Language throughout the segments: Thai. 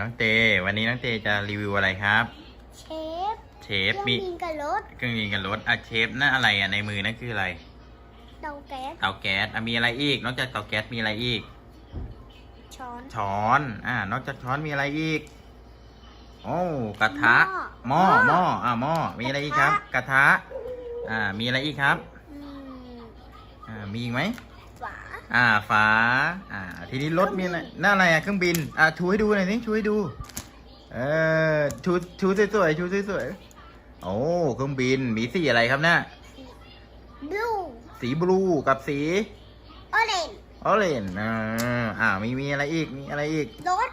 น้องเต วันนี้น้องเตจะรีวิวอะไรครับ เชฟ เชเครื่ฟองมีบินกับรถเครื่องยิงกันรถอะเชฟนั่นอะไรอะในมือนั่นคืออะไร เตาแก๊ส เตาแก๊สอะมีอะไรอีก นอกจากเตาแก๊สมีอะไรอีก ช้อน ช้อน อ่านอกจากช้อนมีอะไรอีก โอ้กระทะหหม้ม้ออหม้อ อ่าหม้อ มีอะไรอีกครับ กระทะ อ่า มีอะไรอีกครับอืมอ่า มีอีกไหมฝา อ่า ฝาอ่า ทีนี้รถมีอะไรหน้าอะไรอะเครื่องบิน อ่าชูให้ดูหน่อยสิชูให้ดู เออชูชูสวยๆชูสวยๆโอ้เครื่องบินมีสีอะไรครับเนี่ยบลูสีบลูกับสีออเรนออเรนอ่าอ่ามีมีอะไรอีกมีอะไรอีกรถ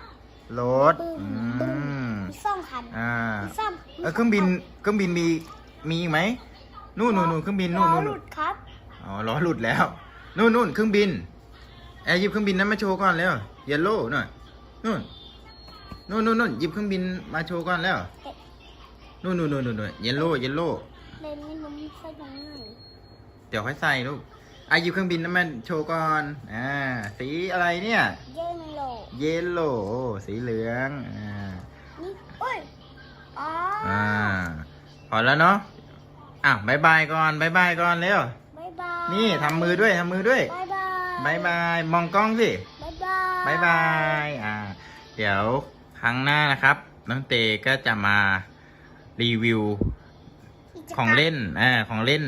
รถบึ้อืมบึ้มมมีซ่องคันอ่ามีซ่อมเออเครื่องบินเครื่องบินมีมีอีกไหมนู่นนู่นนู่นเครื่องบินนู่นล้อนู่นหลุดครับอ๋อล้อหลุดแล้ว นู่นนู่นเครื่องบิน แอร์หยิบเครื่องบินนั้นมาโชว์ก่อนแล้วเยลโล่หน่อยนู่นนู่นนู่นนู่นหยิบเครื่องบินมาโชว์ก่อนแล้วนู่นนู่นนู่นนู่นเยลโล่เยลโล่เลนนี่มันไม่ใช่ตรงไหนเดี๋ยวค่อยใส่ลูกอะหยิบเครื่องบินนั้นมาโชว์ก่อนอ่าสีอะไรเนี่ยเย็นโลเยลโล่สีเหลืองอ่านี่โอ้ยอ๋อออ่าพอแล้วเนาะอะบายบายก่อนบายบายก่อนเร็วบายบายนี่ทำมือด้วยทำมือด้วยบาย บายบายบาย มองกล้องสิบายบายบายบาย อ่า เดี๋ยวครั้งหน้านะครับ น้องเตก็จะมารีวิวของเล่นอ่าของเล่น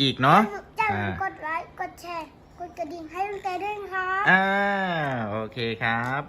อีกเนาะอย่าลือ่ามกดไลค์ กดแชร์ กดกระดิ่งให้ลุงแต่ด้วยนะครับอ่าโอเคครับ